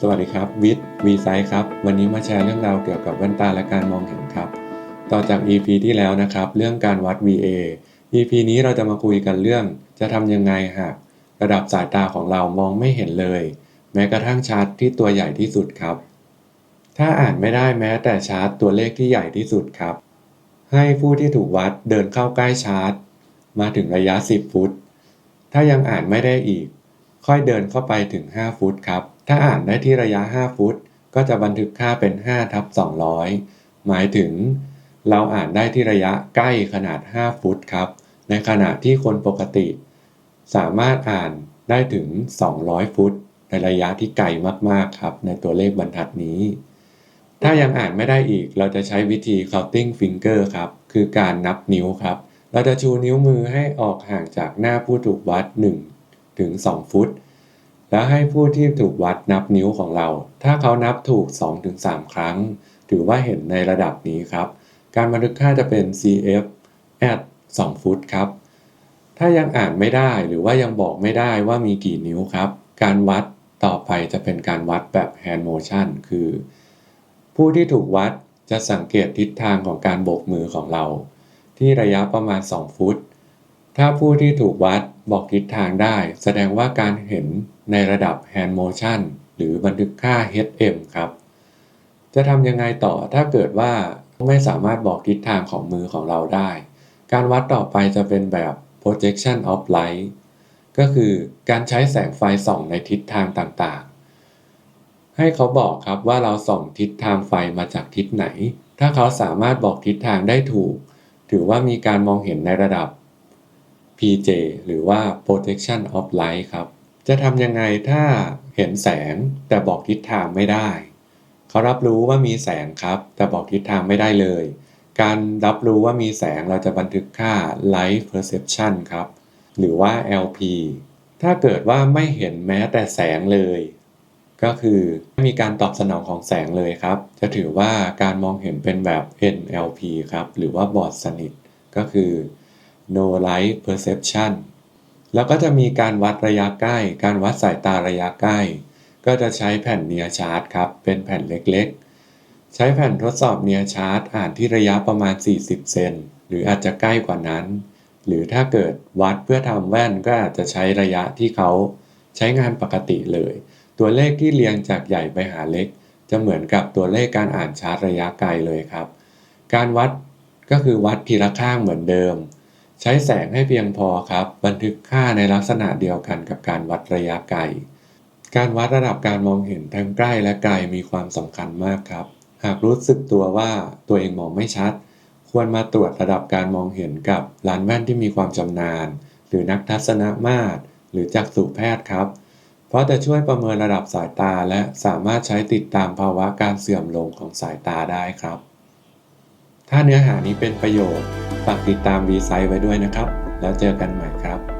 สวัสดีครับวิทย์วีไซครับ วันนี้มาแชร์เรื่องราวเกี่ยวกับแว่นตาและการมองเห็นครับ ต่อจาก EP ที่แล้วนะครับ เรื่องการวัด VA EP นี้เราจะมาคุยกันเรื่องจะทำยังไงหากระดับสายตาของเรามองไม่เห็นเลย แม้กระทั่งชาร์ตที่ตัวใหญ่ที่สุดครับ ถ้าอ่านไม่ได้แม้แต่ชาร์ตตัวเลขที่ใหญ่ที่สุดครับ ให้ผู้ที่ถูกวัดเดินเข้าใกล้ชาร์ตมาถึงระยะ 10 ฟุต ถ้ายังอ่านไม่ได้อีก ค่อยเดินเข้าไปถึง 5 ฟุตครับ ถ้าอ่านได้ที่ระยะ 5 ฟุต ก็จะบันทึกค่าเป็น5ทับ200 หมายถึง เราอ่านได้ที่ระยะใกล้ขนาด 5 ฟุตครับ ในขณะที่คนปกติ สามารถอ่านได้ถึง 200 ฟุต ในระยะที่ไกลมากๆครับ ในตัวเลขบรรทัดนี้ ถ้ายังอ่านไม่ได้อีกเราจะใช้วิธี counting finger ครับ คือการนับนิ้วครับ เราจะชูนิ้วมือให้ออกห่างจากหน้าผู้ถูกวัด 1 ถึง 2 ฟุต แล้วให้ผู้ที่ถูกวัดนับนิ้วของเรา ถ้าเขานับถูก 2-3 ครั้ง ถือว่าเห็นในระดับนี้ครับ การบันทึกค่าจะเป็น cf at 2 ฟุตครับ ถ้ายังอ่านไม่ได้หรือว่ายังบอกไม่ได้ว่ามีกี่นิ้วครับ การวัดต่อไปจะเป็นการวัดแบบ hand motion คือ ผู้ที่ถูกวัดจะสังเกตทิศทางของการโบกมือของเรา ที่ระยะประมาณ 2 ฟุต ถ้าผู้ที่ถูกวัดบอกทิศทางได้ แสดงว่าการเห็น ในระดับ hand motion หรือบันทึกค่า HM ครับ จะทำยังไงต่อถ้าเกิดว่าไม่สามารถบอกทิศทางของมือของเราได้ การวัดต่อไปจะเป็นแบบ projection of light ก็คือการใช้แสงไฟส่องในทิศทางต่างๆ ให้เขาบอกครับว่าเราส่องทิศทางไฟมาจากทิศไหน ถ้าเขาสามารถบอกทิศทางได้ถูก ถือว่ามีการมองเห็นในระดับ PJ หรือว่า projection of light ครับ จะทำยังไงถ้าเห็นแสงแต่บอกทิศทางไม่ได้ เขารับรู้ว่ามีแสงครับ แต่บอกทิศทางไม่ได้เลย การรับรู้ว่ามีแสงเราจะบันทึกค่า light perception ครับ หรือว่า LP ถ้าเกิดว่าไม่เห็นแม้แต่แสงเลย ก็คือไม่มีการตอบสนองของแสงเลยครับ จะถือว่าการมองเห็นเป็นแบบ NLP ครับ หรือว่าบอดสนิท ก็คือ no light perception แล้วก็จะมีการวัดระยะใกล้ การวัดสายตาระยะใกล้ ก็จะใช้แผ่นเนียชาร์ตครับ เป็นแผ่นเล็กๆ ใช้แผ่นทดสอบเนียชาร์ตอ่านที่ระยะประมาณ 40 เซน หรืออาจจะใกล้กว่านั้น หรือถ้าเกิดวัดเพื่อทำแว่นก็อาจจะใช้ระยะที่เขาใช้งานปกติเลย ตัวเลขที่เรียงจากใหญ่ไปหาเล็ก จะเหมือนกับตัวเลขการอ่านชาร์ตระยะไกลเลยครับ การวัดก็คือวัดทีละข้างเหมือนเดิม ใช้แสงให้เพียงพอครับ บันทึกค่าในลักษณะเดียวกันกับการวัดระยะไกล การวัดระดับการมองเห็นทั้งใกล้และไกลมีความสำคัญมากครับ หากรู้สึกตัวว่าตัวเองมองไม่ชัด ควรมาตรวจระดับการมองเห็นกับร้านแว่นที่มีความชำนาญ หรือนักทัศนมาตร หรือจักษุแพทย์ครับเพราะจะช่วยประเมินระดับสายตาและสามารถใช้ติดตามภาวะการเสื่อมลงของสายตาได้ครับ ถ้าเนื้อหานี้เป็นประโยชน์ ฝากติดตามวีไซต์ไว้ด้วยนะครับ แล้วเจอกันใหม่ครับ